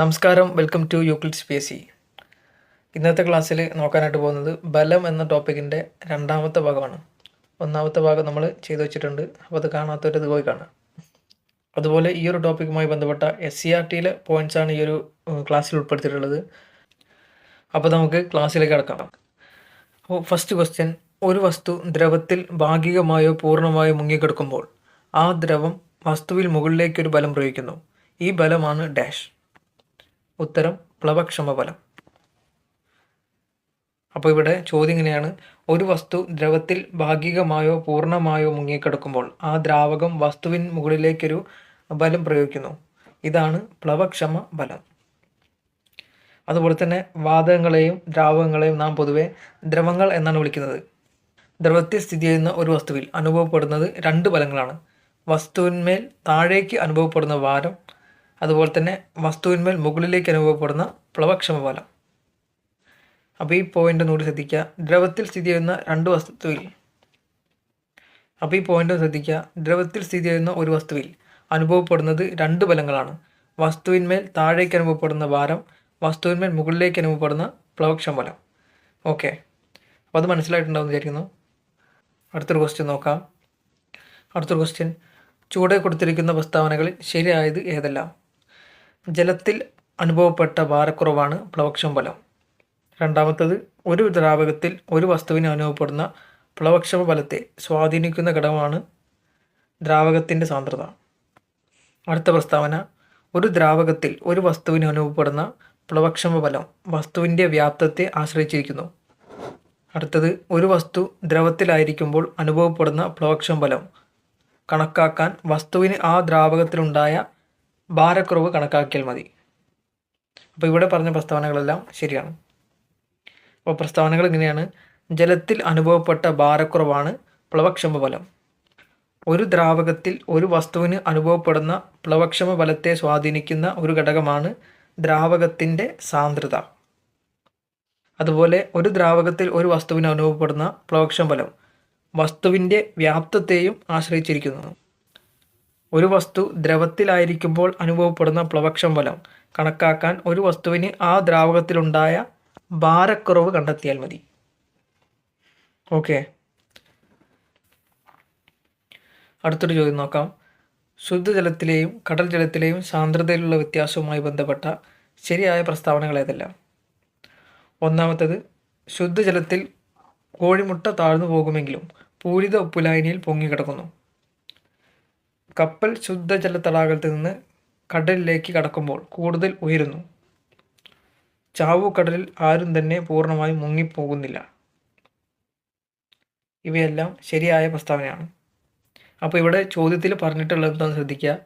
നമസ്കാരം welcome to Euclid's P S C ഇന്നത്തെ ക്ലാസ്സിൽ നോക്കാനായിട്ട് പോകുന്നത് ബലം എന്ന ടോപ്പിക്കിന്റെ രണ്ടാമത്തെ ഭാഗമാണ്. ഒന്നാമത്തെ ഭാഗം നമ്മൾ ചെയ്തു വെച്ചിട്ടുണ്ട്. അപ്പോൾ അത് കാണാത്തവരത് പോയി കാണാം. അതുപോലെ ഈ ഒരു ടോപ്പിക്കുമായി ബന്ധപ്പെട്ട എസ് സി ആർ ടിയിലെ പോയിന്റ്സാണ് ഈ ഒരു ക്ലാസ്സിൽ ഉൾപ്പെടുത്തിയിട്ടുള്ളത്. അപ്പോൾ നമുക്ക് ക്ലാസ്സിലേക്ക് കടക്കാം. അപ്പോൾ ഫസ്റ്റ് ക്വസ്റ്റ്യൻ ഒരു വസ്തു ദ്രവത്തിൽ ഭാഗികമായോ പൂർണമായോ മുങ്ങിക്കിടക്കുമ്പോൾ ആ ദ്രവം വസ്തുവിൽ മുകളിലേക്കൊരു ബലം പ്രയോഗിക്കുന്നു. ഈ ബലമാണ് ഡാഷ് ഉത്തരം പ്ലവക്ഷമ ഫലം അപ്പോൾ ഇവിടെ ചോദ്യം ഇങ്ങനെയാണ്. ഒരു വസ്തു ദ്രവത്തിൽ ഭാഗികമായോ പൂർണമായോ മുങ്ങിക്കിടക്കുമ്പോൾ ആ ദ്രാവകം വസ്തുവിൻ മുകളിലേക്കൊരു ബലം പ്രയോഗിക്കുന്നു. ഇതാണ് പ്ലവക്ഷമ ബലം അതുപോലെ തന്നെ വാതകങ്ങളെയും ദ്രാവകങ്ങളെയും നാം പൊതുവെ ദ്രവങ്ങൾ എന്നാണ് വിളിക്കുന്നത്. ദ്രവത്തിൽ സ്ഥിതി ചെയ്യുന്ന ഒരു വസ്തുവിൽ അനുഭവപ്പെടുന്നത് രണ്ട് ബലങ്ങളാണ് വസ്തുവിന്മേൽ താഴേക്ക് അനുഭവപ്പെടുന്ന ഭാരം അതുപോലെ തന്നെ വസ്തുവിന്മേൽ മുകളിലേക്ക് അനുഭവപ്പെടുന്ന പ്ലവക്ഷമ ഫലം. അപ്പോൾ ഈ പോയിന്റ് ഒന്നുകൂടി ശ്രദ്ധിക്കുക. ദ്രവത്തിൽ സ്ഥിതി ചെയ്യുന്ന രണ്ട് വസ്തുവിൽ. അപ്പോൾ ഈ പോയിന്റ് ശ്രദ്ധിക്കുക. ദ്രവത്തിൽ സ്ഥിതി ചെയ്യുന്ന ഒരു വസ്തുവിൽ അനുഭവപ്പെടുന്നത് രണ്ട് ബലങ്ങളാണ് വസ്തുവിന്മേൽ താഴേക്ക് അനുഭവപ്പെടുന്ന ഭാരം വസ്തുവിന്മേൽ മുകളിലേക്ക് അനുഭവപ്പെടുന്ന പ്ലവക്ഷം ഫലം. ഓക്കെ. അപ്പോൾ അത് മനസ്സിലായിട്ടുണ്ടാവും വിചാരിക്കുന്നു. അടുത്തൊരു ക്വസ്റ്റ്യൻ നോക്കാം. അടുത്തൊരു ക്വസ്റ്റ്യൻ ചുവടെ കൊടുത്തിരിക്കുന്ന പ്രസ്താവനകളിൽ ശരിയായത് ഏതെല്ലാം? ജലത്തിൽ അനുഭവപ്പെട്ട ഭാരക്കുറവാണ് പ്ലവക്ഷം ബലം രണ്ടാമത്തത് ഒരു ദ്രാവകത്തിൽ ഒരു വസ്തുവിന് അനുഭവപ്പെടുന്ന പ്ലവക്ഷമ ബലത്തെ സ്വാധീനിക്കുന്ന ഘടകമാണ് ദ്രാവകത്തിന്റെ സാന്ദ്രത. അടുത്ത പ്രസ്താവന ഒരു ദ്രാവകത്തിൽ ഒരു വസ്തുവിന് അനുഭവപ്പെടുന്ന പ്ലവക്ഷമ ബലം വസ്തുവിന്റെ വ്യാപ്തത്തെ ആശ്രയിച്ചിരിക്കുന്നു. അടുത്തത് ഒരു വസ്തു ദ്രവത്തിലായിരിക്കുമ്പോൾ അനുഭവപ്പെടുന്ന പ്ലവക്ഷമ ബലം കണക്കാക്കാൻ വസ്തുവിന് ആ ദ്രാവകത്തിലുണ്ടായ ഭാരക്കുറവ് കണക്കാക്കിയാൽ മതി. അപ്പോൾ ഇവിടെ പറഞ്ഞ പ്രസ്താവനകളെല്ലാം ശരിയാണ്. അപ്പോൾ പ്രസ്താവനകൾ ഇങ്ങനെയാണ്. ജലത്തിൽ അനുഭവപ്പെട്ട ഭാരക്കുറവാണ് പ്ലവക്ഷമ ബലം ഒരു ദ്രാവകത്തിൽ ഒരു വസ്തുവിന് അനുഭവപ്പെടുന്ന പ്ലവക്ഷമ ബലത്തെ സ്വാധീനിക്കുന്ന ഒരു ഘടകമാണ് ദ്രാവകത്തിന്റെ സാന്ദ്രത. അതുപോലെ ഒരു ദ്രാവകത്തിൽ ഒരു വസ്തുവിന് അനുഭവപ്പെടുന്ന പ്ലവക്ഷമ ബലം വസ്തുവിന്റെ വ്യാപ്തത്തെയും ആശ്രയിച്ചിരിക്കുന്നു. ഒരു വസ്തു ദ്രവത്തിലായിരിക്കുമ്പോൾ അനുഭവപ്പെടുന്ന പ്ലവക്ഷം ഫലം. കണക്കാക്കാൻ ഒരു വസ്തുവിന് ആ ദ്രാവകത്തിലുണ്ടായ ഭാരക്കുറവ് കണ്ടെത്തിയാൽ മതി. ഓക്കെ. അടുത്തൊരു ചോദ്യം നോക്കാം. ശുദ്ധജലത്തിലെയും കടൽ ജലത്തിലെയും സാന്ദ്രതയിലുള്ള വ്യത്യാസവുമായി ബന്ധപ്പെട്ട ശരിയായ പ്രസ്താവനകൾ ഏതെല്ലാം? ഒന്നാമത്തത് ശുദ്ധജലത്തിൽ കോഴിമുട്ട താഴ്ന്നു പോകുമെങ്കിലും പൂരിത ഉപ്പുലായനിയിൽ പൊങ്ങിക്കിടക്കുന്നു. കപ്പൽ ശുദ്ധജല തടാകത്തിൽ നിന്ന് കടലിലേക്ക് കടക്കുമ്പോൾ കൂടുതൽ ഉയരുന്നു. ചാവു കടലിൽ ആരും തന്നെ പൂർണമായും മുങ്ങിപ്പോകുന്നില്ല. ഇവയെല്ലാം ശരിയായ പ്രസ്താവനയാണ്. അപ്പോൾ ഇവിടെ ചോദ്യത്തിൽ പറഞ്ഞിട്ടുള്ളത് എന്താണെന്ന് ശ്രദ്ധിക്കുക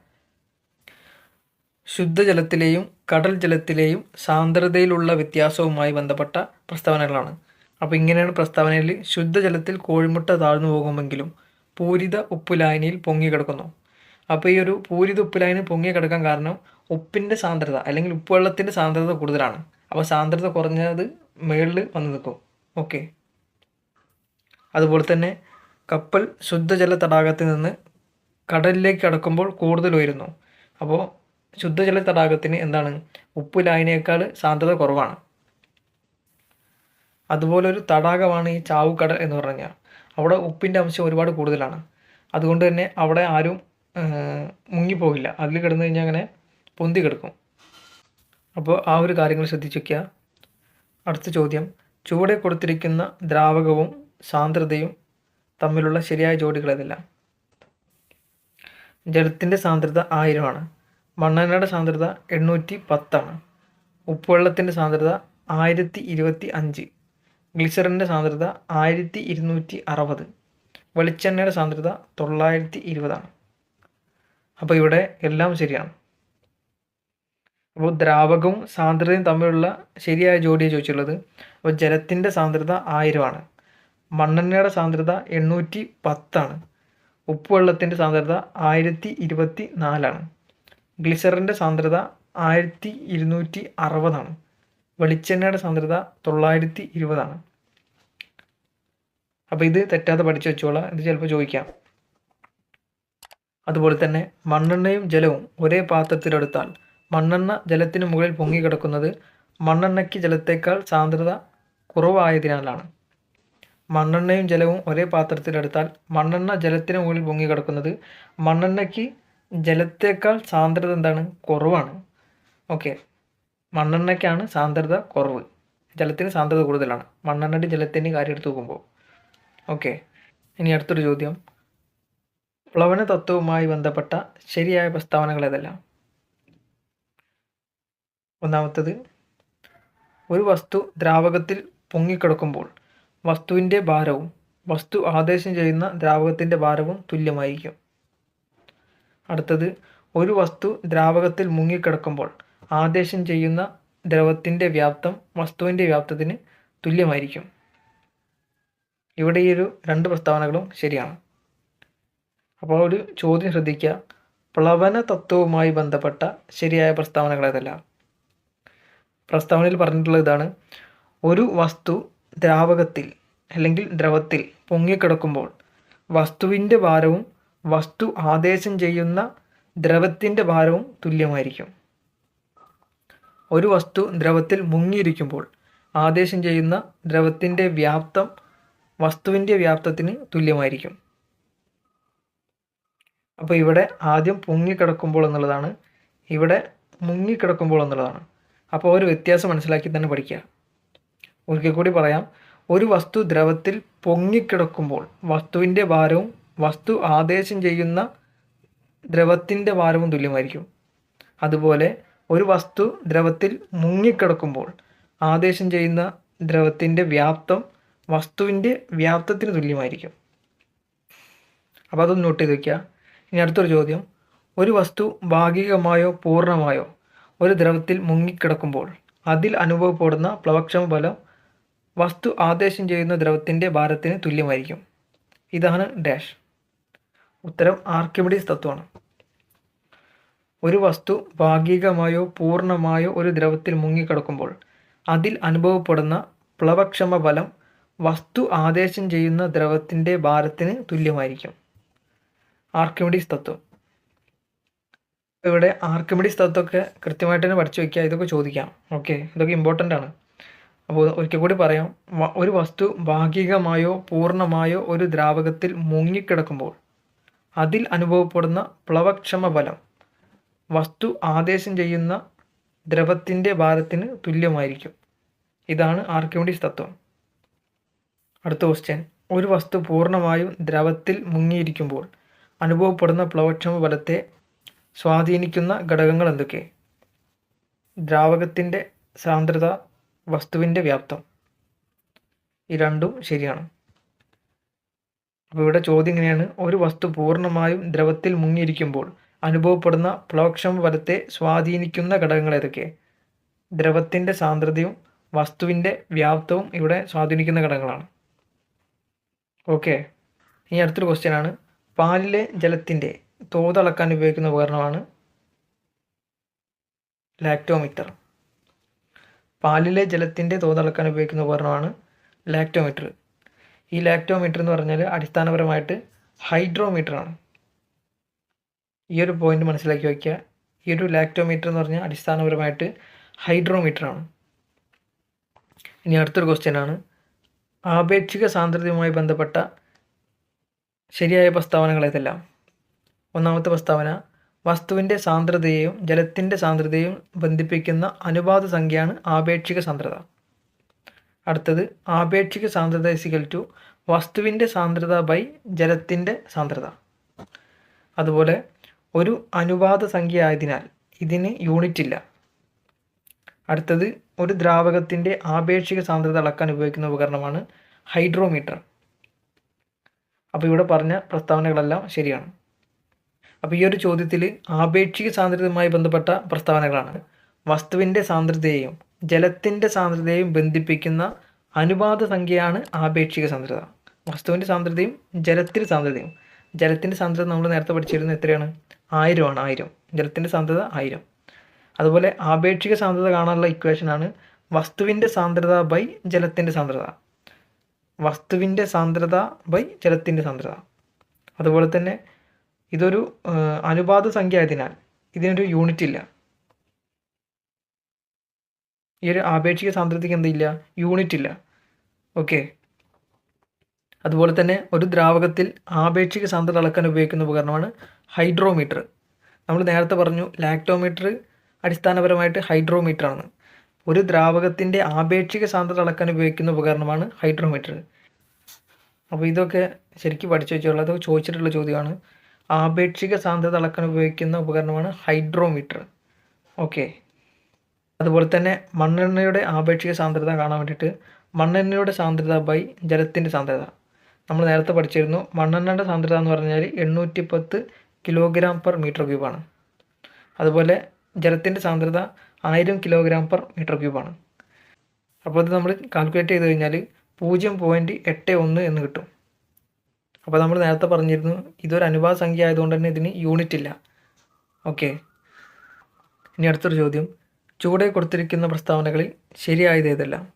ശുദ്ധജലത്തിലെയും കടൽ ജലത്തിലെയും സാന്ദ്രതയിലുള്ള വ്യത്യാസവുമായി ബന്ധപ്പെട്ട പ്രസ്താവനകളാണ്. അപ്പോൾ ഇങ്ങനെയാണ് പ്രസ്താവനയിൽ ശുദ്ധജലത്തിൽ കോഴിമുട്ട താഴ്ന്നു പോകുമെങ്കിലും പൂരിത ഉപ്പുലായനിയിൽ പൊങ്ങിക്കിടക്കുന്നു. അപ്പോൾ ഈ ഒരു പൂരിത ഉപ്പിലായന് പൊങ്ങി കിടക്കാൻ കാരണം ഉപ്പിന്റെ സാന്ദ്രത അല്ലെങ്കിൽ ഉപ്പുവെള്ളത്തിന്റെ സാന്ദ്രത കൂടുതലാണ്. അപ്പോൾ സാന്ദ്രത കുറഞ്ഞത് മുകളിൽ വന്ന് നിൽക്കും. ഓക്കെ അതുപോലെ തന്നെ കപ്പൽ ശുദ്ധജല തടാകത്തിൽ നിന്ന് കടലിലേക്ക് കടക്കുമ്പോൾ കൂടുതൽ ഉയരുന്നു. അപ്പോൾ ശുദ്ധജല തടാകത്തിന് എന്താണ്? ഉപ്പ് ലായനേക്കാൾ സാന്ദ്രത കുറവാണ്. അതുപോലെ ഒരു തടാകമാണ് ഈ ചാവുകടൽ എന്ന് പറഞ്ഞാൽ. അവിടെ ഉപ്പിന്റെ അംശം ഒരുപാട് കൂടുതലാണ്. അതുകൊണ്ട് തന്നെ അവിടെ ആരും മുങ്ങിപ്പോകില്ല. അതിൽ കിടന്നു കഴിഞ്ഞാൽ അങ്ങനെ പൊന്തി കിടക്കും. അപ്പോൾ ആ ഒരു കാര്യങ്ങൾ ശ്രദ്ധിച്ചു വയ്ക്കുക അടുത്ത ചോദ്യം. ചുവടെ കൊടുത്തിരിക്കുന്ന ദ്രാവകവും സാന്ദ്രതയും തമ്മിലുള്ള ശരിയായ ജോഡികൾ ഏതെല്ലാം? ജലത്തിന്റെ സാന്ദ്രത ആയിരമാണ്. മണ്ണെണ്ണയുടെ സാന്ദ്രത എണ്ണൂറ്റി പത്താണ് ഉപ്പുവെള്ളത്തിന്റെ സാന്ദ്രത ആയിരത്തി ഇരുപത്തി അഞ്ച് ഗ്ലിസറിന്റെ സാന്ദ്രത ആയിരത്തി ഇരുന്നൂറ്റി അറുപത് വെളിച്ചെണ്ണയുടെ സാന്ദ്രത തൊള്ളായിരത്തി ഇരുപതാണ് അപ്പോൾ ഇവിടെ എല്ലാം ശരിയാണ്. അപ്പോൾ ദ്രാവകവും സാന്ദ്രതയും തമ്മിലുള്ള ശരിയായ ജോഡിയെ ചോദിച്ചുള്ളത് അപ്പോൾ ജലത്തിന്റെ സാന്ദ്രത ആയിരമാണ്. മണ്ണെണ്ണയുടെ സാന്ദ്രത എണ്ണൂറ്റി പത്താണ് ഉപ്പുവെള്ളത്തിന്റെ സാന്ദ്രത ആയിരത്തി ഇരുപത്തി നാലാണ് ഗ്ലിസറിന്റെ സാന്ദ്രത ആയിരത്തി ഇരുന്നൂറ്റി അറുപതാണ് വെളിച്ചെണ്ണയുടെ സാന്ദ്രത തൊള്ളായിരത്തി ഇരുപതാണ് അപ്പോൾ ഇത് തെറ്റാതെ പഠിച്ചു വെച്ചോളാം. ഇത് ചിലപ്പോൾ ചോദിക്കാം. അതുപോലെ തന്നെ മണ്ണെണ്ണയും ജലവും ഒരേ പാത്രത്തിലെടുത്താൽ മണ്ണെണ്ണ ജലത്തിന് മുകളിൽ പൊങ്ങിക്കിടക്കുന്നത് മണ്ണെണ്ണയ്ക്ക് ജലത്തേക്കാൾ സാന്ദ്രത കുറവായതിനാലാണ്. മണ്ണെണ്ണയും ജലവും ഒരേ പാത്രത്തിലെടുത്താൽ മണ്ണെണ്ണ ജലത്തിന് മുകളിൽ പൊങ്ങിക്കിടക്കുന്നത് മണ്ണെണ്ണയ്ക്ക് ജലത്തേക്കാൾ സാന്ദ്രത എന്താണ്? കുറവാണ്. ഓക്കെ. മണ്ണെണ്ണയ്ക്കാണ് സാന്ദ്രത കുറവ്. ജലത്തിന് സാന്ദ്രത കൂടുതലാണ്. മണ്ണെണ്ണയുടെ ജലത്തിന്റെ കാര്യം എടുത്ത് നോക്കുമ്പോൾ. ഓക്കെ. ഇനി അടുത്തൊരു ചോദ്യം. പ്ലവന തത്വവുമായി ബന്ധപ്പെട്ട ശരിയായ പ്രസ്താവനകൾ ഏതെല്ലാം? ഒന്നാമത്തത് ഒരു വസ്തു ദ്രാവകത്തിൽ പൊങ്ങിക്കിടക്കുമ്പോൾ വസ്തുവിന്റെ ഭാരവും വസ്തു ആദേശം ചെയ്യുന്ന ദ്രാവകത്തിന്റെ ഭാരവും തുല്യമായിരിക്കും. അടുത്തത് ഒരു വസ്തു ദ്രാവകത്തിൽ മുങ്ങിക്കിടക്കുമ്പോൾ ആദേശം ചെയ്യുന്ന ദ്രവത്തിന്റെ വ്യാപ്തം വസ്തുവിന്റെ വ്യാപ്തത്തിന് തുല്യമായിരിക്കും. ഇവിടെ ഈ ഒരു രണ്ട് പ്രസ്താവനകളും ശരിയാണ്. അപ്പോൾ ഒരു ചോദ്യം ശ്രദ്ധിക്കുക. പ്ലവന തത്വവുമായി ബന്ധപ്പെട്ട ശരിയായ പ്രസ്താവനകൾ ഏതല്ല? പ്രസ്താവനയിൽ പറഞ്ഞിട്ടുള്ള ഇതാണ്. ഒരു വസ്തു ദ്രാവകത്തിൽ അല്ലെങ്കിൽ ദ്രവത്തിൽ പൊങ്ങിക്കിടക്കുമ്പോൾ വസ്തുവിന്റെ ഭാരവും വസ്തു ആദേശം ചെയ്യുന്ന ദ്രവത്തിന്റെ ഭാരവും തുല്യമായിരിക്കും. ഒരു വസ്തു ദ്രവത്തിൽ മുങ്ങിയിരിക്കുമ്പോൾ ആദേശം ചെയ്യുന്ന ദ്രവത്തിന്റെ വ്യാപ്തം വസ്തുവിന്റെ വ്യാപ്തത്തിന് തുല്യമായിരിക്കും. അപ്പോൾ ഇവിടെ ആദ്യം പൊങ്ങിക്കിടക്കുമ്പോൾ എന്നുള്ളതാണ്. ഇവിടെ മുങ്ങിക്കിടക്കുമ്പോൾ എന്നുള്ളതാണ്. അപ്പോൾ ഒരു വ്യത്യാസം മനസ്സിലാക്കി തന്നെ പഠിക്കുക. ഒരിക്കൽ കൂടി പറയാം. ഒരു വസ്തു ദ്രവത്തിൽ പൊങ്ങിക്കിടക്കുമ്പോൾ വസ്തുവിന്റെ ഭാരവും വസ്തു ആദേശം ചെയ്യുന്ന ദ്രവത്തിന്റെ ഭാരവും തുല്യമായിരിക്കും. അതുപോലെ ഒരു വസ്തു ദ്രവത്തിൽ മുങ്ങിക്കിടക്കുമ്പോൾ ആദേശം ചെയ്യുന്ന ദ്രവത്തിന്റെ വ്യാപ്തം വസ്തുവിന്റെ വ്യാപ്തത്തിന് തുല്യമായിരിക്കും. അപ്പോൾ അതൊന്ന് നോട്ട് ചെയ്ത് വയ്ക്കുക ഇനി അടുത്തൊരു ചോദ്യം. ഒരു വസ്തു ഭാഗികമായോ പൂർണമായോ ഒരു ദ്രവത്തിൽ മുങ്ങിക്കിടക്കുമ്പോൾ അതിൽ അനുഭവപ്പെടുന്ന പ്ലവക്ഷമ ബലം വസ്തു ആദേശം ചെയ്യുന്ന ദ്രവത്തിന്റെ ഭാരത്തിന് തുല്യമായിരിക്കും. ഇതാണ് ഡാഷ്. ഉത്തരം ആർക്കിമിഡീസ് തത്വമാണ്. ഒരു വസ്തു ഭാഗികമായോ പൂർണമായോ ഒരു ദ്രവത്തിൽ മുങ്ങിക്കിടക്കുമ്പോൾ അതിൽ അനുഭവപ്പെടുന്ന പ്ലവക്ഷമ ബലം വസ്തു ആദേശം ചെയ്യുന്ന ദ്രവത്തിന്റെ ഭാരത്തിന് തുല്യമായിരിക്കും. ആർക്കിമിഡീസ് തത്വം. ഇവിടെ ആർക്കിമിഡീസ് തത്വമൊക്കെ കൃത്യമായിട്ട് തന്നെ പഠിച്ചു വയ്ക്കുക ഇതൊക്കെ ചോദിക്കാം. ഓക്കെ ഇതൊക്കെ ഇമ്പോർട്ടന്റ് ആണ്. അപ്പോൾ ഒരിക്കൽ കൂടി പറയാം ഒരു വസ്തു ഭാഗികമായോ പൂർണമായോ ഒരു ദ്രാവകത്തിൽ മുങ്ങിക്കിടക്കുമ്പോൾ അതിൽ അനുഭവപ്പെടുന്ന പ്ലവക്ഷമ ബലം വസ്തു ആദേശം ചെയ്യുന്ന ദ്രവത്തിന്റെ ഭാരത്തിന് തുല്യമായിരിക്കും. ഇതാണ് ആർക്കിമിഡീസ് തത്വം. അടുത്ത ക്വസ്റ്റ്യൻ ഒരു വസ്തു പൂർണമായും ദ്രവത്തിൽ മുങ്ങിയിരിക്കുമ്പോൾ അനുഭവപ്പെടുന്ന പ്ലവക്ഷമ ബലത്തെ സ്വാധീനിക്കുന്ന ഘടകങ്ങൾ എന്തൊക്കെ ദ്രാവകത്തിന്റെ സാന്ദ്രത വസ്തുവിന്റെ വ്യാപ്തം. ഈ രണ്ടും ശരിയാണ്. അപ്പോൾ ഇവിടെ ചോദ്യം ഇങ്ങനെയാണ് ഒരു വസ്തു പൂർണമായും ദ്രവത്തിൽ മുങ്ങിയിരിക്കുമ്പോൾ അനുഭവപ്പെടുന്ന പ്ലവക്ഷമ ബലത്തെ സ്വാധീനിക്കുന്ന ഘടകങ്ങൾ ഏതൊക്കെ ദ്രവത്തിന്റെ സാന്ദ്രതയും വസ്തുവിന്റെ വ്യാപ്തവും ഇവിടെ സ്വാധീനിക്കുന്ന ഘടകങ്ങളാണ്. ഓക്കെ. ഇനി അടുത്തൊരു ക്വസ്റ്റ്യൻ ആണ്. പാലിലെ ജലത്തിന്റെ തോത് അളക്കാൻ ഉപയോഗിക്കുന്ന ഉപകരണമാണ് ലാക്ടോമീറ്റർ. പാലിലെ ജലത്തിന്റെ തോത് അളക്കാൻ ഉപയോഗിക്കുന്ന ഉപകരണമാണ് ലാക്ടോമീറ്റർ. ഈ ലാക്ടോമീറ്റർ എന്ന് പറഞ്ഞാൽ അടിസ്ഥാനപരമായിട്ട് ഹൈഡ്രോമീറ്റർ ആണ് ഈ ഒരു പോയിന്റ് മനസ്സിലാക്കി വയ്ക്കുക. ഈ ഒരു ലാക്ടോമീറ്റർ എന്ന് പറഞ്ഞാൽ അടിസ്ഥാനപരമായിട്ട് ഹൈഡ്രോമീറ്റർ ആണ് ഇനി അടുത്തൊരു ക്വസ്റ്റ്യൻ ആണ്. ആപേക്ഷിക സാന്ദ്രതയുമായി ബന്ധപ്പെട്ട ശരിയായ പ്രസ്താവനകൾ ഏതെല്ലാം ഒന്നാമത്തെ പ്രസ്താവന വസ്തുവിന്റെ സാന്ദ്രതയെയും ജലത്തിന്റെ സാന്ദ്രതയെയും ബന്ധിപ്പിക്കുന്ന അനുപാത സംഖ്യയാണ് ആപേക്ഷിക സാന്ദ്രത. അടുത്തത് ആപേക്ഷിക സാന്ദ്രത ഇസിക്കൽ ടു വസ്തുവിന്റെ സാന്ദ്രത ബൈ ജലത്തിന്റെ സാന്ദ്രത. അതുപോലെ ഒരു അനുപാത സംഖ്യ ആയതിനാൽ ഇതിന് യൂണിറ്റ് ഇല്ല. അടുത്തത് ഒരു ദ്രാവകത്തിന്റെ ആപേക്ഷിക സാന്ദ്രത അളക്കാൻ ഉപയോഗിക്കുന്ന ഉപകരണമാണ് ഹൈഡ്രോമീറ്റർ. അപ്പോൾ ഇവിടെ പറഞ്ഞ പ്രസ്താവനകളെല്ലാം ശരിയാണ്. അപ്പോൾ ഈ ഒരു ചോദ്യത്തിൽ ആപേക്ഷിക സാന്ദ്രതയുമായി ബന്ധപ്പെട്ട പ്രസ്താവനകളാണ്. വസ്തുവിന്റെ സാന്ദ്രതയെയും ജലത്തിന്റെ സാന്ദ്രതയെയും ബന്ധിപ്പിക്കുന്ന അനുപാത സംഖ്യയാണ് ആപേക്ഷിക സാന്ദ്രത. വസ്തുവിന്റെ സാന്ദ്രതയും ജലത്തിന്റെ സാന്ദ്രതയും. ജലത്തിന്റെ സാന്ദ്രത നമ്മൾ നേരത്തെ പഠിച്ചിരുന്നത് എത്രയാണ്? ആയിരമാണ് ആയിരം. ജലത്തിന്റെ സാന്ദ്രത ആയിരം. അതുപോലെ ആപേക്ഷിക സാന്ദ്രത കാണാനുള്ള ഇക്വേഷനാണ് വസ്തുവിന്റെ സാന്ദ്രത ബൈ ജലത്തിന്റെ സാന്ദ്രത. വസ്തുവിന്റെ സാന്ദ്രത ബൈ ജലത്തിന്റെ സാന്ദ്രത. അതുപോലെ തന്നെ ഇതൊരു അനുപാത സംഖ്യ ആയതിനാൽ ഇതിനൊരു യൂണിറ്റ് ഇല്ല. ഈ ഒരു ആപേക്ഷിക സാന്ദ്രതയ്ക്ക് എന്തില്ല യൂണിറ്റ് ഇല്ല. ഓക്കെ അതുപോലെ തന്നെ ഒരു ദ്രാവകത്തിൽ ആപേക്ഷിക സാന്ദ്രത അളക്കാൻ ഉപയോഗിക്കുന്ന ഉപകരണമാണ് ഹൈഡ്രോമീറ്റർ. നമ്മൾ നേരത്തെ പറഞ്ഞു ലാക്ടോമീറ്റർ അടിസ്ഥാനപരമായിട്ട് ഹൈഡ്രോമീറ്റർ ആണ് ഒരു ദ്രാവകത്തിന്റെ ആപേക്ഷിക സാന്ദ്രത അളക്കാൻ ഉപയോഗിക്കുന്ന ഉപകരണമാണ് ഹൈഡ്രോമീറ്റർ. അപ്പോൾ ഇതൊക്കെ ശരിക്കും പഠിച്ചു വെച്ചുള്ളത് ചോദിച്ചിട്ടുള്ള ചോദ്യമാണ്. ആപേക്ഷിക സാന്ദ്രത അളക്കാൻ ഉപയോഗിക്കുന്ന ഉപകരണമാണ് ഹൈഡ്രോമീറ്റർ. ഓക്കെ. അതുപോലെ തന്നെ മണ്ണെണ്ണയുടെ ആപേക്ഷിക സാന്ദ്രത കാണാൻ വേണ്ടിയിട്ട് മണ്ണെണ്ണയുടെ സാന്ദ്രത ബൈ ജലത്തിന്റെ സാന്ദ്രത. നമ്മൾ നേരത്തെ പഠിച്ചിരുന്നു മണ്ണെണ്ണയുടെ സാന്ദ്രത എന്ന് പറഞ്ഞാൽ എണ്ണൂറ്റി പത്ത് കിലോഗ്രാം പെർ മീറ്റർ ക്യൂബാണ് അതുപോലെ ജലത്തിന്റെ സാന്ദ്രത ആയിരം കിലോഗ്രാം പെർ മീറ്റർ ക്യൂബാണ് അപ്പോൾ അത് നമ്മൾ കാൽക്കുലേറ്റ് ചെയ്ത് കഴിഞ്ഞാൽ പൂജ്യം പോയിന്റ് എട്ട് ഒന്ന് എന്ന് കിട്ടും. അപ്പോൾ നമ്മൾ നേരത്തെ പറഞ്ഞിരുന്നു ഇതൊരു അനുപാത സംഖ്യ ആയതുകൊണ്ട് തന്നെ ഇതിന് യൂണിറ്റ് ഇല്ല. ഓക്കെ ഇനി അടുത്തൊരു ചോദ്യം. ചുവടെ കൊടുത്തിരിക്കുന്ന പ്രസ്താവനകളിൽ ശരിയായത് ഏതെല്ലാം?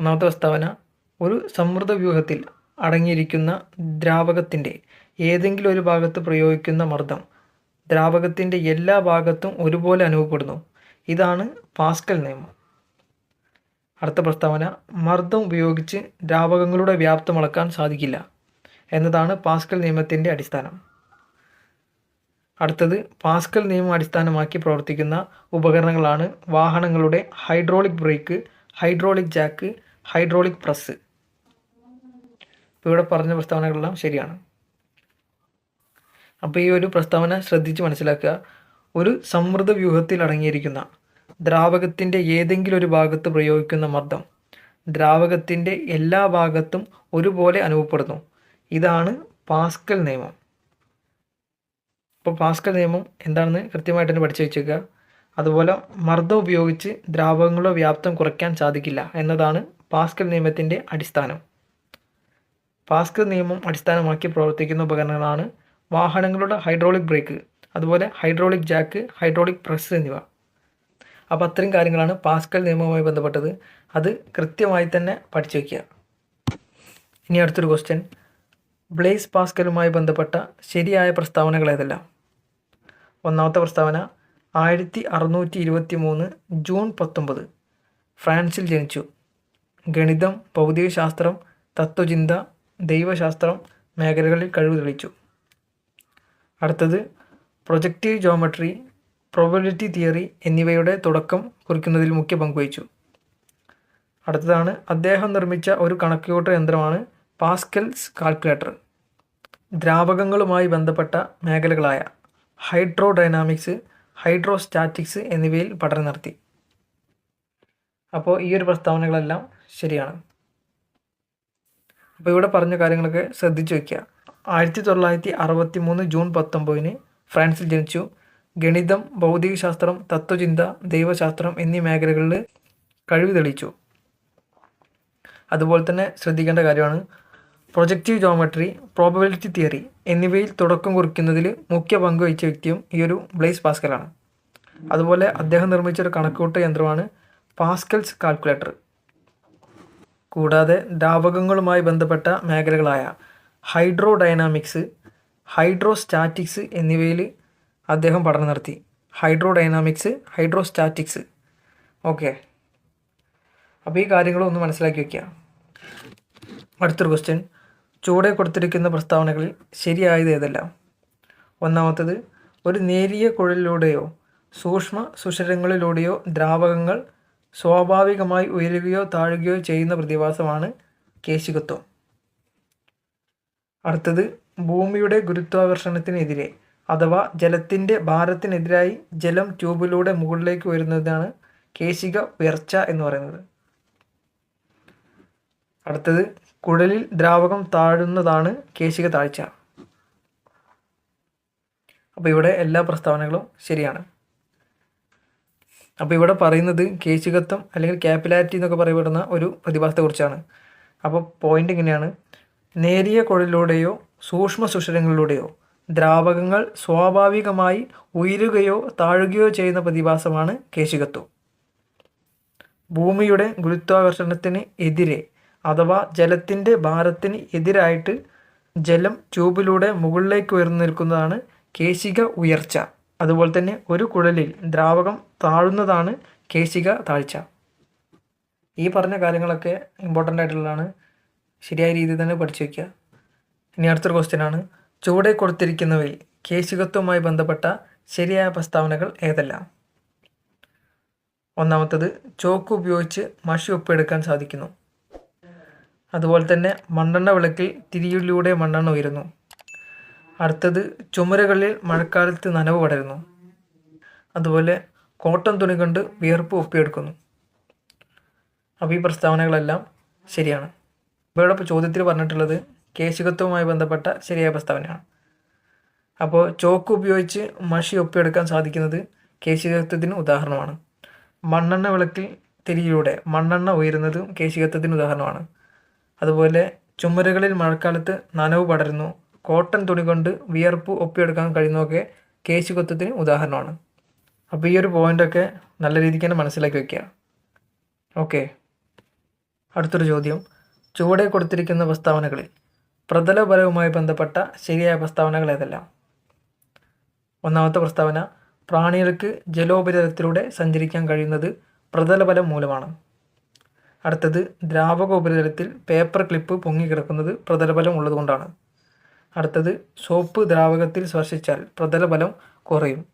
ഒന്നാമത്തെ പ്രസ്താവന ഒരു സമൃദ്ധ വ്യൂഹത്തിൽ അടങ്ങിയിരിക്കുന്ന ദ്രാവകത്തിന്റെ ഏതെങ്കിലും ഒരു ഭാഗത്ത് പ്രയോഗിക്കുന്ന മർദ്ദം ദ്രാവകത്തിന്റെ എല്ലാ ഭാഗത്തും ഒരുപോലെ അനുഭവപ്പെടുന്നു. ഇതാണ് പാസ്കൽ നിയമം. അടുത്ത പ്രസ്താവന മർദ്ദം ഉപയോഗിച്ച് ദ്രാവകങ്ങളുടെ വ്യാപ്തം അളക്കാൻ സാധിക്കില്ല എന്നതാണ് പാസ്കൽ നിയമത്തിന്റെ അടിസ്ഥാനം. അടുത്തത് പാസ്കൽ നിയമം അടിസ്ഥാനമാക്കി പ്രവർത്തിക്കുന്ന ഉപകരണങ്ങളാണ് വാഹനങ്ങളുടെ hydraulic brake hydraulic jack hydraulic press. ഇവിടെ പറഞ്ഞ പ്രസ്താവനകളെല്ലാം ശരിയാണ്. അപ്പോൾ ഈ ഒരു പ്രസ്താവന ശ്രദ്ധിച്ച് മനസ്സിലാക്കുക. ഒരു സമൃദ്ധ വ്യൂഹത്തിൽ അടങ്ങിയിരിക്കുന്ന ദ്രാവകത്തിന്റെ ഏതെങ്കിലും ഒരു ഭാഗത്ത് പ്രയോഗിക്കുന്ന മർദ്ദം. ദ്രാവകത്തിന്റെ എല്ലാ ഭാഗത്തും ഒരുപോലെ അനുഭവപ്പെടുന്നു. ഇതാണ് പാസ്കൽ നിയമം. ഇപ്പോൾ പാസ്കൽ നിയമം എന്താണെന്ന് കൃത്യമായിട്ട് തന്നെ പഠിച്ചു വെച്ചേക്കുക. അതുപോലെ മർദ്ദം ഉപയോഗിച്ച് ദ്രാവകങ്ങളുടെ വ്യാപ്തം കുറയ്ക്കാൻ സാധിക്കില്ല എന്നതാണ് പാസ്കൽ നിയമത്തിന്റെ അടിസ്ഥാനം. പാസ്കൽ നിയമം അടിസ്ഥാനമാക്കി പ്രവർത്തിക്കുന്ന ഉപകരണങ്ങളാണ് വാഹനങ്ങളുടെ ഹൈഡ്രോളിക് ബ്രേക്ക് അതുപോലെ ഹൈഡ്രോളിക് ജാക്ക് ഹൈഡ്രോളിക് പ്രസ് എന്നിവ. അപ്പോൾ അത്രയും കാര്യങ്ങളാണ് പാസ്കൽ നിയമവുമായി ബന്ധപ്പെട്ടത്. അത് കൃത്യമായി തന്നെ പഠിച്ചു വയ്ക്കുക ഇനി അടുത്തൊരു ക്വസ്റ്റ്യൻ ബ്ലേസ് പാസ്കലുമായി ബന്ധപ്പെട്ട ശരിയായ പ്രസ്താവനകൾ ഏതെല്ലാം? ഒന്നാമത്തെ പ്രസ്താവന ആയിരത്തി അറുന്നൂറ്റി ഇരുപത്തി മൂന്ന് ജൂൺ പത്തൊമ്പത്. ഫ്രാൻസിൽ ജനിച്ചു. ഗണിതം ഭൗതികശാസ്ത്രം തത്വചിന്ത ദൈവശാസ്ത്രം മേഖലകളിൽ കഴിവ് തെളിയിച്ചു. അടുത്തത് പ്രൊജക്റ്റീവ് ജോമെട്രി പ്രോബബിലിറ്റി തിയറി എന്നിവയുടെ തുടക്കം കുറിക്കുന്നതിൽ മുഖ്യ പങ്കുവഹിച്ചു അടുത്തതാണ് അദ്ദേഹം നിർമ്മിച്ച ഒരു കണക്കുകൂട്ടൽ യന്ത്രമാണ് പാസ്കൽസ് കാൽക്കുലേറ്റർ. ദ്രാവകങ്ങളുമായി ബന്ധപ്പെട്ട മേഖലകളായ ഹൈഡ്രോഡൈനാമിക്സ് ഹൈഡ്രോസ്റ്റാറ്റിക്സ് എന്നിവയിൽ പഠനം നടത്തി. അപ്പോൾ ഈ ഒരു പ്രസ്താവനകളെല്ലാം ശരിയാണ്. അപ്പോൾ ഇവിടെ പറഞ്ഞ കാര്യങ്ങളൊക്കെ ശ്രദ്ധിച്ചു വയ്ക്കുക. ആയിരത്തി തൊള്ളായിരത്തി അറുപത്തി മൂന്ന് ജൂൺ പത്തൊമ്പതിന് ഫ്രാൻസിൽ ജനിച്ചു. ഗണിതം ഭൗതികശാസ്ത്രം തത്വചിന്ത ദൈവശാസ്ത്രം എന്നീ മേഖലകളിൽ കഴിവ് തെളിയിച്ചു. അതുപോലെ തന്നെ ശ്രദ്ധിക്കേണ്ട കാര്യമാണ്. പ്രൊജക്റ്റീവ് ജോമെട്രി പ്രോബബിലിറ്റി തിയറി എന്നിവയിൽ തുടക്കം കുറിക്കുന്നതിൽ മുഖ്യ പങ്ക് വഹിച്ച വ്യക്തിയും ഈ ഒരു ബ്ലേസ് പാസ്കലാണ്. അതുപോലെ അദ്ദേഹം നിർമ്മിച്ച ഒരു കണക്കുകൂട്ട യന്ത്രമാണ് പാസ്കൽസ് കാൽക്കുലേറ്റർ. കൂടാതെ ദ്രാവകങ്ങളുമായി ബന്ധപ്പെട്ട മേഖലകളായ ഹൈഡ്രോഡൈനാമിക്സ് ഹൈഡ്രോസ്റ്റാറ്റിക്സ് എന്നിവയിൽ അദ്ദേഹം പഠനം നടത്തി. Hydrodynamics hydrostatics. ഓക്കെ. അപ്പോൾ ഈ കാര്യങ്ങളൊന്ന് മനസ്സിലാക്കി വയ്ക്കുക അടുത്തൊരു ക്വസ്റ്റ്യൻ ചുവടെ കൊടുത്തിരിക്കുന്ന പ്രസ്താവനകളിൽ ശരിയായത് ഏതെല്ലാം? ഒന്നാമത്തത് ഒരു നേരിയ കുഴലിലൂടെയോ സൂക്ഷ്മ സുഷരങ്ങളിലൂടെയോ ദ്രാവകങ്ങൾ സ്വാഭാവികമായി ഉയരുകയോ താഴുകയോ ചെയ്യുന്ന പ്രതിഭാസമാണ് കേശികത്വം. അടുത്തത് ഭൂമിയുടെ ഗുരുത്വാകർഷണത്തിനെതിരെ അഥവാ ജലത്തിന്റെ ഭാരത്തിനെതിരായി ജലം ട്യൂബിലൂടെ മുകളിലേക്ക് വരുന്നതാണ് കേശിക ഉയർച്ച എന്ന് പറയുന്നത്. അടുത്തത് കുഴലിൽ ദ്രാവകം താഴുന്നതാണ് കേശിക താഴ്ച. അപ്പോൾ ഇവിടെ എല്ലാ പ്രസ്താവനകളും ശരിയാണ്. അപ്പോൾ ഇവിടെ പറയുന്നത് കേശികത്വം അല്ലെങ്കിൽ ക്യാപ്പിലാരിറ്റി എന്നൊക്കെ പറയപ്പെടുന്ന ഒരു പ്രതിഭാസത്തെക്കുറിച്ചാണ്. അപ്പോൾ പോയിന്റ് ഇങ്ങനെയാണ്. നേരിയ കുഴലിലൂടെയോ സൂക്ഷ്മ സുഷിരങ്ങളിലൂടെയോ ദ്രാവകങ്ങൾ സ്വാഭാവികമായി ഉയരുകയോ താഴുകയോ ചെയ്യുന്ന പ്രതിഭാസമാണ് കേശികത്വം. ഭൂമിയുടെ ഗുരുത്വാകർഷണത്തിന് എതിരെ അഥവാ ജലത്തിന്റെ ഭാരത്തിന് എതിരായിട്ട് ജലം ട്യൂബിലൂടെ മുകളിലേക്ക് ഉയർന്നു നിൽക്കുന്നതാണ് കേശിക ഉയർച്ച. അതുപോലെ തന്നെ ഒരു കുഴലിൽ ദ്രാവകം താഴുന്നതാണ് കേശിക താഴ്ച. ഈ പറഞ്ഞ കാര്യങ്ങളൊക്കെ ഇമ്പോർട്ടന്റ് ആയിട്ടുള്ളതാണ്. ശരിയായ രീതിയിൽ തന്നെ പഠിച്ചു വയ്ക്കുക. ഇനി അടുത്തൊരു ക്വസ്റ്റ്യൻ ആണ്. ചുവടെ കൊടുത്തിരിക്കുന്നവയിൽ കേശികത്വവുമായി ബന്ധപ്പെട്ട ശരിയായ പ്രസ്താവനകൾ ഏതെല്ലാം? ഒന്നാമത്തത് ചോക്ക് ഉപയോഗിച്ച് മഷി ഒപ്പിയെടുക്കാൻ സാധിക്കുന്നു. അതുപോലെ തന്നെ മണ്ണെണ്ണ വിളക്കിൽ തിരിയിലൂടെ മണ്ണെണ്ണ ഉയരുന്നു. അടുത്തത് ചുമരുകളിൽ മഴക്കാലത്ത് നനവ് പടരുന്നു. അതുപോലെ കോട്ടൺ തുണി കൊണ്ട് വിയർപ്പ് ഒപ്പിയെടുക്കുന്നു. അപ്പോൾ ഈ പ്രസ്താവനകളെല്ലാം ശരിയാണ്. ഇവിടെ ഇപ്പോൾ ചോദ്യത്തിൽ പറഞ്ഞിട്ടുള്ളത് കേശികത്വവുമായി ബന്ധപ്പെട്ട ശരിയായ പ്രസ്താവനയാണ്. അപ്പോൾ ചോക്ക് ഉപയോഗിച്ച് മഷി ഒപ്പിയെടുക്കാൻ സാധിക്കുന്നത് കേശികത്വത്തിന് ഉദാഹരണമാണ്. മണ്ണെണ്ണ വിളക്കിൽ തിരിയിലൂടെ മണ്ണെണ്ണ ഉയരുന്നതും കേശികത്വത്തിന് ഉദാഹരണമാണ്. അതുപോലെ ചുമരുകളിൽ മഴക്കാലത്ത് നനവ് പടരുന്നു കോട്ടൺ തുണി കൊണ്ട് വിയർപ്പ് ഒപ്പിയെടുക്കാൻ കഴിയുന്നതൊക്കെ കേശികത്വത്തിന് ഉദാഹരണമാണ്. അപ്പോൾ ഈ ഒരു പോയിന്റൊക്കെ നല്ല രീതിക്ക് തന്നെ മനസ്സിലാക്കി വയ്ക്കുക ഓക്കെ. അടുത്തൊരു ചോദ്യം. ചുവടെ കൊടുത്തിരിക്കുന്ന പ്രസ്താവനകളിൽ പ്രതലബലവുമായി ബന്ധപ്പെട്ട ശരിയായ പ്രസ്താവനകൾ ഏതെല്ലാം? ഒന്നാമത്തെ പ്രസ്താവന പ്രാണികൾക്ക് ജലോപരിതലത്തിലൂടെ സഞ്ചരിക്കാൻ കഴിയുന്നത് പ്രതലബലം മൂലമാണ്. അടുത്തത് ദ്രാവക ഉപരിതലത്തിൽ പേപ്പർ ക്ലിപ്പ് പൊങ്ങിക്കിടക്കുന്നത് പ്രതലബലം ഉള്ളതുകൊണ്ടാണ്. അടുത്തത് സോപ്പ് ദ്രാവകത്തിൽ സ്പർശിച്ചാൽ പ്രതലബലം കുറയും.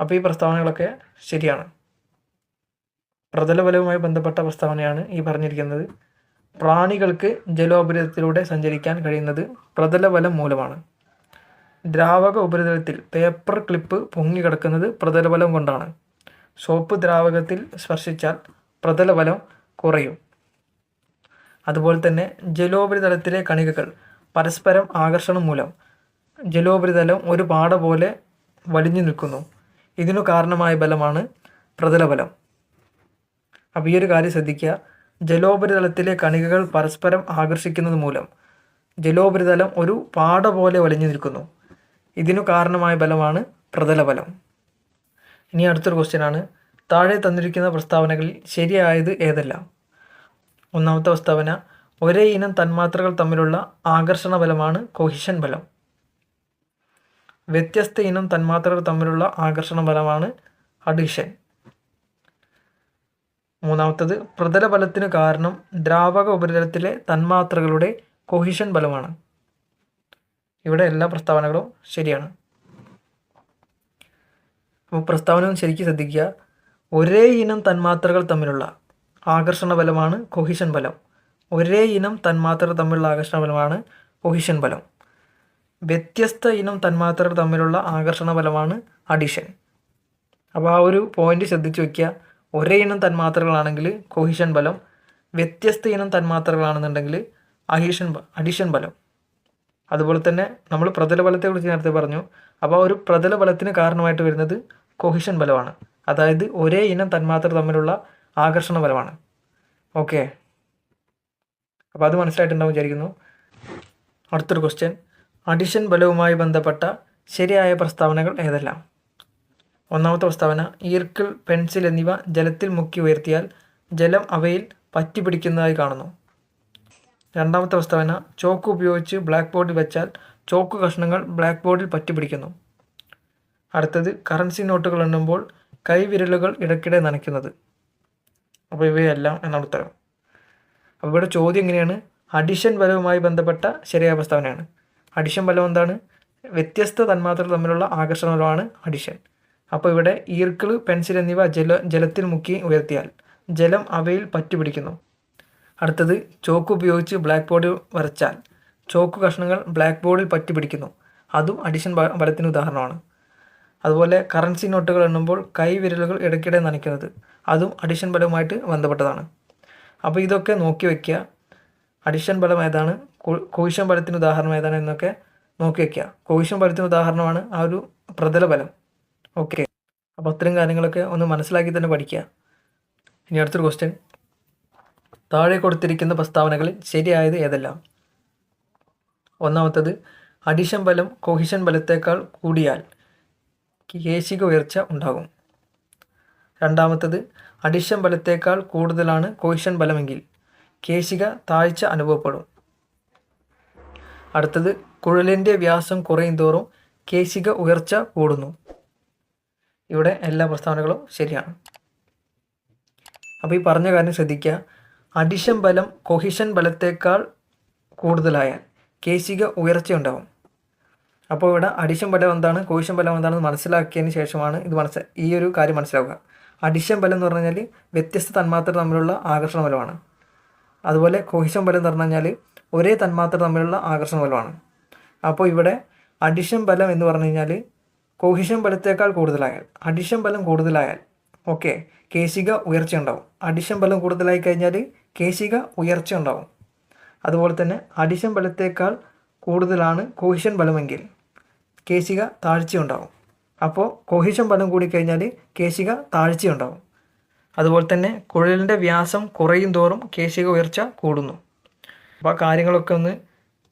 അപ്പോൾ ഈ പ്രസ്താവനകളൊക്കെ ശരിയാണ്. പ്രതലബലവുമായി ബന്ധപ്പെട്ട പ്രസ്താവനയാണ് ഈ പറഞ്ഞിരിക്കുന്നത്. പ്രാണികൾക്ക് ജലോപരിതലത്തിലൂടെ സഞ്ചരിക്കാൻ കഴിയുന്നത് പ്രതലബലം മൂലമാണ്. ദ്രാവക ഉപരിതലത്തിൽ പേപ്പർ ക്ലിപ്പ് പൊങ്ങിക്കിടക്കുന്നത് പ്രതലബലം കൊണ്ടാണ്. സോപ്പ് ദ്രാവകത്തിൽ സ്പർശിച്ചാൽ പ്രതലബലം കുറയും. അതുപോലെ തന്നെ ജലോപരിതലത്തിലെ കണികകൾ പരസ്പരം ആകർഷണം മൂലം ജലോപരിതലം ഒരു പാട പോലെ വലിഞ്ഞു നിൽക്കുന്നു. ഇതിനു കാരണമായ ബലമാണ് പ്രതലബലം. അപ്പോൾ ഈ ഒരു കാര്യം ശ്രദ്ധിക്കുക. ജലോപരിതലത്തിലെ കണികകൾ പരസ്പരം ആകർഷിക്കുന്നത് മൂലം ജലോപരിതലം ഒരു പാട പോലെ വലിഞ്ഞു നിൽക്കുന്നു. ഇതിനു കാരണമായ ബലമാണ് പ്രതലബലം. ഇനി അടുത്തൊരു ക്വസ്റ്റ്യൻ ആണ്. താഴെ തന്നിരിക്കുന്ന പ്രസ്താവനകളിൽ ശരിയായത് ഏതല്ല? ഒന്നാമത്തെ പ്രസ്താവന ഒരേ ഇനം തന്മാത്രകൾ തമ്മിലുള്ള ആകർഷണ ബലമാണ് കൊഹിഷൻ ബലം. വ്യത്യസ്ത ഇനം തന്മാത്രകൾ തമ്മിലുള്ള ആകർഷണ ബലമാണ് അഡിഷൻ. മൂന്നാമത്തത് പ്രതലബലത്തിന് കാരണം ദ്രാവക ഉപരിതലത്തിലെ തന്മാത്രകളുടെ കൊഹിഷൻ ബലമാണ്. ഇവിടെ എല്ലാ പ്രസ്താവനകളും ശരിയാണ്. അപ്പോൾ പ്രസ്താവന ശരിക്കും ശ്രദ്ധിക്കുക. ഒരേ ഇനം തന്മാത്രകൾ തമ്മിലുള്ള ആകർഷണ ബലമാണ് കൊഹിഷൻ ബലം. ഒരേ ഇനം തന്മാത്ര തമ്മിലുള്ള ആകർഷണ ബലമാണ് കൊഹിഷൻ ബലം. വ്യത്യസ്ത ഇനം തന്മാത്രകൾ തമ്മിലുള്ള ആകർഷണ ബലമാണ് അഡിഷൻ അപ്പോൾ ആ ഒരു പോയിന്റ് ശ്രദ്ധിച്ചു വയ്ക്കുക ഒരേ ഇനം തന്മാത്രകളാണെങ്കിൽ കൊഹിഷൻ ബലം വ്യത്യസ്ത ഇനം തന്മാത്രകളാണെന്നുണ്ടെങ്കിൽ അഹീഷൻ അഡീഷൻ ബലം. അതുപോലെ തന്നെ നമ്മൾ പ്രതല ബലത്തെക്കുറിച്ച് നേരത്തെ പറഞ്ഞു. അപ്പോൾ ഒരു പ്രതല ബലത്തിന് കാരണമായിട്ട് വരുന്നത് കൊഹിഷൻ ബലമാണ്. അതായത് ഒരേ ഇനം തന്മാത്ര തമ്മിലുള്ള ആകർഷണ ബലമാണ്. ഓക്കെ അപ്പോൾ അത് മനസ്സിലായിട്ടുണ്ടാവും വിചാരിക്കുന്നു. അടുത്തൊരു ക്വസ്റ്റ്യൻ അഡിഷൻ ബലവുമായി ബന്ധപ്പെട്ട ശരിയായ പ്രസ്താവനകൾ ഏതെല്ലാം? ഒന്നാമത്തെ പ്രസ്താവന ഈർക്കിൾ പെൻസിൽ എന്നിവ ജലത്തിൽ മുക്കി ഉയർത്തിയാൽ ജലം അവയിൽ പറ്റി പിടിക്കുന്നതായി കാണുന്നു. രണ്ടാമത്തെ പ്രസ്താവന ചോക്ക് ഉപയോഗിച്ച് ബ്ലാക്ക് ബോർഡിൽ വെച്ചാൽ ചോക്ക് കഷ്ണങ്ങൾ ബ്ലാക്ക് ബോർഡിൽ പറ്റി പിടിക്കുന്നു അടുത്തത് കറൻസി നോട്ടുകൾ എണ്ണുമ്പോൾ കൈവിരലുകൾ ഇടയ്ക്കിടെ നനയ്ക്കുന്നത്. അപ്പോൾ ഇവയെല്ലാം എന്നാണ് ഉത്തരം. അപ്പോൾ ഇവിടെ ചോദ്യം എങ്ങനെയാണ്? അഡിഷൻ ബലവുമായി ബന്ധപ്പെട്ട ശരിയായ പ്രസ്താവനയാണ്. അഡിഷൻ ബലം എന്താണ്? വ്യത്യസ്ത തന്മാത്രകൾ തമ്മിലുള്ള ആകർഷണ ബലമാണ് അഡിഷൻ. അപ്പോൾ ഇവിടെ ഈർക്കിൾ പെൻസിൽ എന്നിവ ജല ജലത്തിൽ മുക്കി ഉയർത്തിയാൽ ജലം അവയിൽ പറ്റുപിടിക്കുന്നു അടുത്തത് ചോക്ക് ഉപയോഗിച്ച് ബ്ലാക്ക് ബോർഡ് വരച്ചാൽ ചോക്ക് കഷ്ണങ്ങൾ ബ്ലാക്ക് ബോർഡിൽ പറ്റുപിടിക്കുന്നു അതും അഡിഷൻ ബലത്തിന് ഉദാഹരണമാണ്. അതുപോലെ കറൻസി നോട്ടുകൾ എണ്ണുമ്പോൾ കൈ വിരലുകൾ ഇടയ്ക്കിടെ നനയ്ക്കുന്നത് അതും അഡിഷൻ ബലവുമായിട്ട് ബന്ധപ്പെട്ടതാണ്. അപ്പോൾ ഇതൊക്കെ നോക്കി വയ്ക്കുക അഡിഷൻ ബലം ഏതാണ്? കോയിഷൻ ബലത്തിന് ഉദാഹരണം ഏതാണ് എന്നൊക്കെ നോക്കി വയ്ക്കുക കോയിഷൻ ബലത്തിന് ഉദാഹരണമാണ് ആ ഒരു പ്രതല ബലം ഓക്കെ അപ്പോൾ അത്തരം കാര്യങ്ങളൊക്കെ ഒന്ന് മനസ്സിലാക്കി തന്നെ പഠിക്കുക. ഇനി അടുത്തൊരു ക്വസ്റ്റ്യൻ താഴെ കൊടുത്തിരിക്കുന്ന പ്രസ്താവനകളിൽ ശരിയായത് ഏതെല്ലാം? ഒന്നാമത്തത് അഡിഷൻ ബലം കൊഹിഷൻ ബലത്തേക്കാൾ കൂടിയാൽ കേശിക ഉയർച്ച ഉണ്ടാകും. രണ്ടാമത്തത് അഡിഷൻ ബലത്തേക്കാൾ കൂടുതലാണ് കൊഹിഷൻ ബലമെങ്കിൽ കേശിക താഴ്ച അനുഭവപ്പെടും. അടുത്തത് കുഴലിന്റെ വ്യാസം കുറയും തോറും കേശിക ഉയർച്ച കൂടുന്നു. ഇവിടെ എല്ലാ പ്രസ്താവനകളും ശരിയാണ്. അപ്പോൾ ഈ പറഞ്ഞ കാര്യം ശ്രദ്ധിക്കുക. അഡിഷൻ ബലം കൊഹിഷൻ ബലത്തേക്കാൾ കൂടുതലായാൽ കേശിക ഉയർച്ചയുണ്ടാവും. അപ്പോൾ ഇവിടെ അഡിഷൻ ബലം എന്താണ് കോഹിഷൻ ബലം എന്താണെന്ന് മനസ്സിലാക്കിയതിന് ശേഷമാണ് ഇത് മനസ്സ ഈ ഒരു കാര്യം മനസ്സിലാവുക. അഡിഷൻ ബലം എന്ന് പറഞ്ഞു കഴിഞ്ഞാൽ വ്യത്യസ്ത തന്മാത്ര തമ്മിലുള്ള ആകർഷണ ബലമാണ്. അതുപോലെ കോഹിഷൻ ബലം എന്ന് പറഞ്ഞു കഴിഞ്ഞാൽ ഒരേ തന്മാത്ര തമ്മിലുള്ള ആകർഷണ ബലമാണ്. അപ്പോൾ ഇവിടെ അഡിഷൻ ബലം എന്ന് പറഞ്ഞു കഴിഞ്ഞാൽ കോഹിഷൻ ബലത്തേക്കാൾ കൂടുതലായാൽ അഡിഷൻ ബലം കൂടുതലായാൽ ഓക്കെ കേശിക ഉയർച്ച ഉണ്ടാവും. അഡിഷൻ ബലം കൂടുതലായി കഴിഞ്ഞാൽ കേശിക ഉയർച്ച ഉണ്ടാവും. അതുപോലെ തന്നെ അഡിഷൻ ബലത്തേക്കാൾ കൂടുതലാണ് കോഹിഷൻ ബലമെങ്കിൽ കേശിക താഴ്ചയുണ്ടാവും അപ്പോൾ കോഹിഷൻ ബലം കൂടിക്കഴിഞ്ഞാൽ കേശിക താഴ്ചയുണ്ടാവും അതുപോലെ തന്നെ കുഴലിന്റെ വ്യാസം കുറയും തോറും കേശിക ഉയർച്ച കൂടുന്നു. അപ്പോൾ ആ കാര്യങ്ങളൊക്കെ ഒന്ന്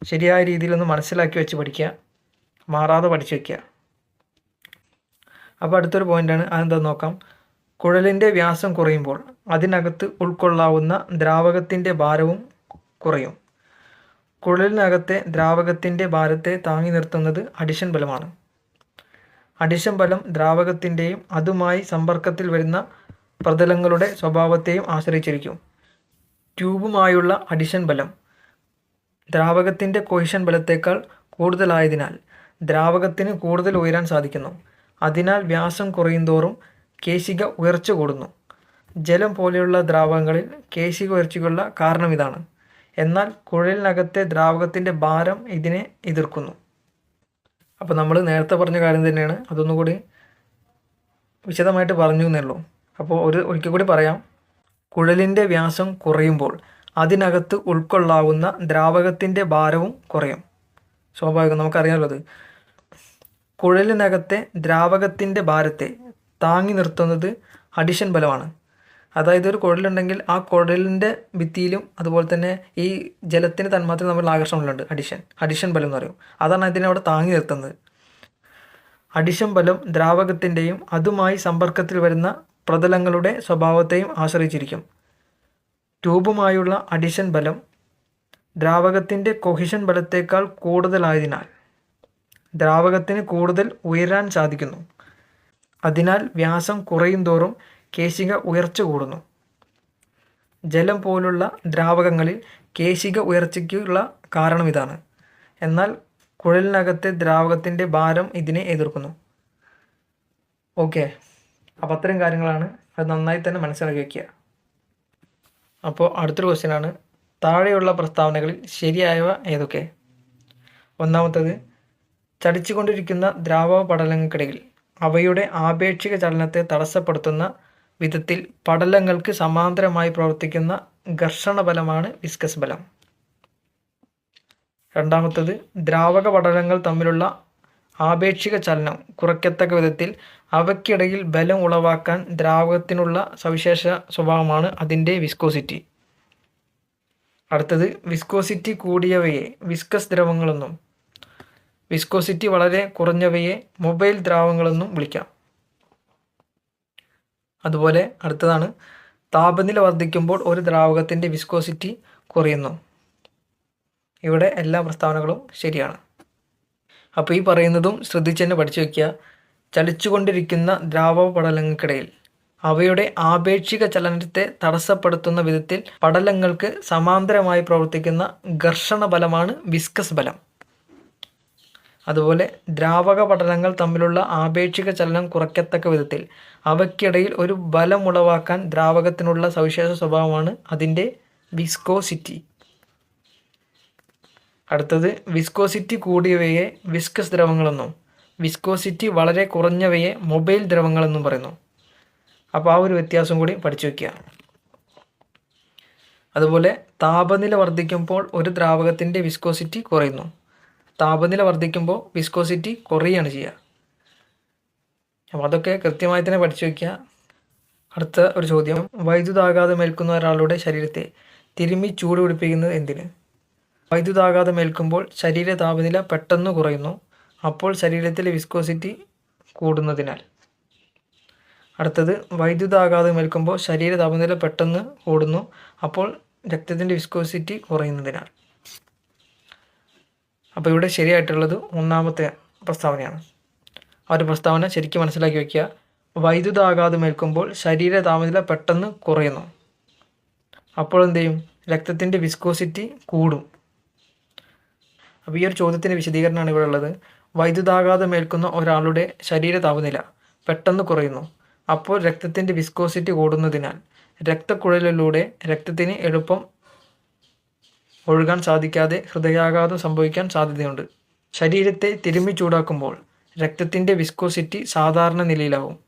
ശരിയായ രീതിയിലൊന്ന് മനസ്സിലാക്കി വെച്ച് പഠിക്കുക. മാറാതെ പഠിച്ചു വയ്ക്കുക അപ്പോൾ അടുത്തൊരു പോയിന്റാണ് അതെന്താ നോക്കാം. കുഴലിന്റെ വ്യാസം കുറയുമ്പോൾ അതിനകത്ത് ഉൾക്കൊള്ളാവുന്ന ദ്രാവകത്തിന്റെ ഭാരവും കുറയും. കുഴലിനകത്തെ ദ്രാവകത്തിന്റെ ഭാരത്തെ താങ്ങി നിർത്തുന്നത് അഡിഷൻ ബലമാണ്. അഡിഷൻ ബലം ദ്രാവകത്തിന്റെയും അതുമായി സമ്പർക്കത്തിൽ വരുന്ന പ്രതലങ്ങളുടെ സ്വഭാവത്തെയും ആശ്രയിച്ചിരിക്കും. ട്യൂബുമായുള്ള അഡിഷൻ ബലം ദ്രാവകത്തിന്റെ കൊഹിഷൻ ബലത്തേക്കാൾ കൂടുതലായതിനാൽ ദ്രാവകത്തിന് കൂടുതൽ ഉയരാൻ സാധിക്കുന്നു. അതിനാൽ വ്യാസം കുറയുന്തോറും കേശിക ഉയർച്ച കൂടുന്നു. ജലം പോലെയുള്ള ദ്രാവകങ്ങളിൽ കേശിക ഉയർച്ചയ്ക്കുള്ള കാരണം ഇതാണ്. എന്നാൽ കുഴലിനകത്തെ ദ്രാവകത്തിന്റെ ഭാരം ഇതിനെ എതിർക്കുന്നു. അപ്പോൾ നമ്മൾ നേരത്തെ പറഞ്ഞ കാര്യം തന്നെയാണ്. അതൊന്നുകൂടി വിശദമായിട്ട് പറഞ്ഞു എന്നേ ഉള്ളൂ അപ്പോൾ ഒരു ഒരിക്കൽ കൂടി പറയാം. കുഴലിന്റെ വ്യാസം കുറയുമ്പോൾ അതിനകത്ത് ഉൾക്കൊള്ളാവുന്ന ദ്രാവകത്തിന്റെ ഭാരവും കുറയും. സ്വാഭാവികം നമുക്കറിയാമല്ലോ അത് കുഴലിനകത്തെ ദ്രാവകത്തിന്റെ ഭാരത്തെ താങ്ങി നിർത്തുന്നത് അഡിഷൻ ബലമാണ്. അതായത് ഒരു കുഴലുണ്ടെങ്കിൽ ആ കുഴലിന്റെ ഭിത്തിയിലും അതുപോലെ തന്നെ ഈ ജലത്തിന് തന്മാത്ര നമ്മൾ ആകർഷണമുണ്ട് അഡിഷൻ. അഡിഷൻ ബലം എന്ന് പറയും. അതാണ് അതിനെ അവിടെ താങ്ങി നിർത്തുന്നത്. അഡിഷൻ ബലം ദ്രാവകത്തിന്റെയും അതുമായി സമ്പർക്കത്തിൽ വരുന്ന പ്രതലങ്ങളുടെ സ്വഭാവത്തെയും ആശ്രയിച്ചിരിക്കും. ട്യൂബുമായുള്ള അഡിഷൻ ബലം ദ്രാവകത്തിന്റെ കൊഹിഷൻ ബലത്തേക്കാൾ കൂടുതലായതിനാൽ ദ്രാവകത്തിന് കൂടുതൽ ഉയരാൻ സാധിക്കുന്നു. അതിനാൽ വ്യാസം കുറയും തോറും കേശിക ഉയർച്ച കൂടുന്നു. ജലം പോലുള്ള ദ്രാവകങ്ങളിൽ കേശിക ഉയർച്ചയ്ക്കുള്ള കാരണം ഇതാണ്. എന്നാൽ കുഴലിനകത്തെ ദ്രാവകത്തിന്റെ ഭാരം ഇതിനെ എതിർക്കുന്നു. ഓക്കെ. അപ്പോൾ അത്തരം കാര്യങ്ങളാണ് അത് നന്നായി തന്നെ മനസ്സിലാക്കി വയ്ക്കുക അപ്പോൾ അടുത്തൊരു ക്വസ്റ്റ്യനാണ് താഴെയുള്ള പ്രസ്താവനകളിൽ ശരിയായവ ഏതൊക്കെ? ഒന്നാമത്തത് ചലിച്ചുകൊണ്ടിരിക്കുന്ന ദ്രാവക പടലങ്ങൾക്കിടയിൽ അവയുടെ ആപേക്ഷിക ചലനത്തെ തടസ്സപ്പെടുത്തുന്ന വിധത്തിൽ പടലങ്ങൾക്ക് സമാന്തരമായി പ്രവർത്തിക്കുന്ന ഘർഷണ ബലമാണ് വിസ്കസ് ബലം. രണ്ടാമത്തത് ദ്രാവക പടലങ്ങൾ തമ്മിലുള്ള ആപേക്ഷിക ചലനം കുറയ്ക്കത്തക്ക വിധത്തിൽ അവയ്ക്കിടയിൽ ബലം ഉളവാക്കാൻ ദ്രാവകത്തിനുള്ള സവിശേഷ സ്വഭാവമാണ് അതിന്റെ വിസ്കോസിറ്റി. അടുത്തത് വിസ്കോസിറ്റി കൂടിയവയെ വിസ്കസ് ദ്രവങ്ങളെന്നും വിസ്കോസിറ്റി വളരെ കുറഞ്ഞവയെ മൊബൈൽ ദ്രാവങ്ങളെന്നും വിളിക്കാം. അതുപോലെ അടുത്തതാണ് താപനില വർദ്ധിക്കുമ്പോൾ ഒരു ദ്രാവകത്തിന്റെ വിസ്കോസിറ്റി കുറയുന്നു. ഇവിടെ എല്ലാ പ്രസ്താവനകളും ശരിയാണ്. അപ്പോൾ ഈ പറയുന്നതും ശ്രദ്ധിച്ച് തന്നെ പഠിച്ചു വയ്ക്കുക ചലിച്ചുകൊണ്ടിരിക്കുന്ന ദ്രാവക പടലങ്ങൾക്കിടയിൽ അവയുടെ ആപേക്ഷിക ചലനത്തെ തടസ്സപ്പെടുത്തുന്ന വിധത്തിൽ പടലങ്ങൾക്ക് സമാന്തരമായി പ്രവർത്തിക്കുന്ന ഘർഷണ ബലമാണ് വിസ്കസ് ബലം. അതുപോലെ ദ്രാവക പടലങ്ങൾ തമ്മിലുള്ള ആപേക്ഷിക ചലനം കുറയ്ക്കത്തക്ക വിധത്തിൽ അവയ്ക്കിടയിൽ ഒരു ബലം ഉളവാക്കാൻ ദ്രാവകത്തിനുള്ള സവിശേഷ സ്വഭാവമാണ് അതിന്റെ വിസ്കോസിറ്റി. അടുത്തത് വിസ്കോസിറ്റി കൂടിയവയെ വിസ്കസ് ദ്രവങ്ങളെന്നും വിസ്കോസിറ്റി വളരെ കുറഞ്ഞവയെ മൊബൈൽ ദ്രവങ്ങളെന്നും പറയുന്നു. അപ്പോൾ ആ ഒരു വ്യത്യാസം കൂടി പഠിച്ചു വയ്ക്കുക. അതുപോലെ താപനില വർദ്ധിക്കുമ്പോൾ ഒരു ദ്രാവകത്തിന്റെ വിസ്കോസിറ്റി കുറയുന്നു. താപനില വർദ്ധിക്കുമ്പോൾ വിസ്കോസിറ്റി കുറയുകയാണ് ചെയ്യുക. അപ്പോൾ അതൊക്കെ കൃത്യമായി തന്നെ പഠിച്ചു വയ്ക്കുക. അടുത്ത ഒരു ചോദ്യം. വൈദ്യുതാഘാതം ഏൽക്കുന്ന ഒരാളുടെ ശരീരത്തെ തിരുമ്മി ചൂട് പിടിപ്പിക്കുന്നത് എന്തിന്? വൈദ്യുതാഘാതം ഏൽക്കുമ്പോൾ ശരീര താപനില പെട്ടെന്ന് കുറയുന്നു. അപ്പോൾ ശരീരത്തിലെ വിസ്കോസിറ്റി കൂടുന്നതിനാൽ. അടുത്തത് വൈദ്യുതാഘാതം ഏൽക്കുമ്പോൾ ശരീര താപനില പെട്ടെന്ന് കൂടുന്നു. അപ്പോൾ രക്തത്തിന്റെ വിസ്കോസിറ്റി കുറയുന്നതിനാൽ. അപ്പോൾ ഇവിടെ ശരിയായിട്ടുള്ളത് ഒന്നാമത്തെ പ്രസ്താവനയാണ്. ആ ഒരു പ്രസ്താവന ശരിക്കും മനസ്സിലാക്കി വയ്ക്കുക. വൈദ്യുതാഘാതം ഏൽക്കുമ്പോൾ ശരീര താപനില പെട്ടെന്ന് കുറയുന്നു. അപ്പോൾ എന്ത് ചെയ്യും? രക്തത്തിന്റെ വിസ്കോസിറ്റി കൂടും. അപ്പോൾ ഈ ഒരു ചോദ്യത്തിന്റെ വിശദീകരണമാണ് ഇവിടെ ഉള്ളത്. വൈദ്യുതാഘാതം ഏൽക്കുന്ന ഒരാളുടെ ശരീര താപനില പെട്ടെന്ന് കുറയുന്നു. അപ്പോൾ രക്തത്തിന്റെ വിസ്കോസിറ്റി കൂടുന്നതിനാൽ രക്തക്കുഴലിലൂടെ രക്തത്തിന് എളുപ്പം ഒഴുകാൻ സാധിക്കാതെ ഹൃദയാഘാതം സംഭവിക്കാൻ സാധ്യതയുണ്ട്. ശരീരത്തെ തിരുമ്മി ചൂടാക്കുമ്പോൾ രക്തത്തിന്റെ വിസ്കോസിറ്റി സാധാരണ നിലയിലാവും.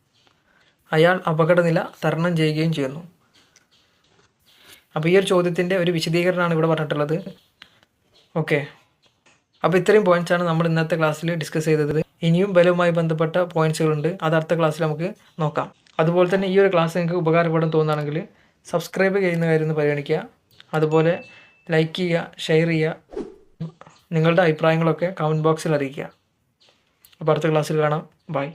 അയാൾ അപകടനില തരണം ചെയ്യുകയും ചെയ്യുന്നു. അപ്പോൾ ഈ ഒരു ചോദ്യത്തിന്റെ ഒരു വിശദീകരണമാണ് ഇവിടെ പറഞ്ഞിട്ടുള്ളത്. ഓക്കെ. അപ്പോൾ ഇത്രയും points നമ്മൾ ഇന്നത്തെ ക്ലാസ്സിൽ ഡിസ്കസ് ചെയ്തത്. ഇനിയും ബലവുമായി ബന്ധപ്പെട്ട പോയിന്റ്സുകളുണ്ട് അത് അടുത്ത ക്ലാസ്സിൽ നമുക്ക് നോക്കാം. അതുപോലെ തന്നെ ഈ ഒരു ക്ലാസ് നിങ്ങൾക്ക് ഉപകാരപ്പെടും തോന്നുകയാണെങ്കിൽ സബ്സ്ക്രൈബ് ചെയ്യുന്ന കാര്യം ഒന്ന് പരിഗണിക്കുക. അതുപോലെ ലൈക്ക് ചെയ്യുക ഷെയർ ചെയ്യുക നിങ്ങളുടെ അഭിപ്രായങ്ങളൊക്കെ കമന്റ് ബോക്സിൽ അറിയിക്കുക. അപ്പോൾ അടുത്ത ക്ലാസ്സിൽ കാണാം. ബൈ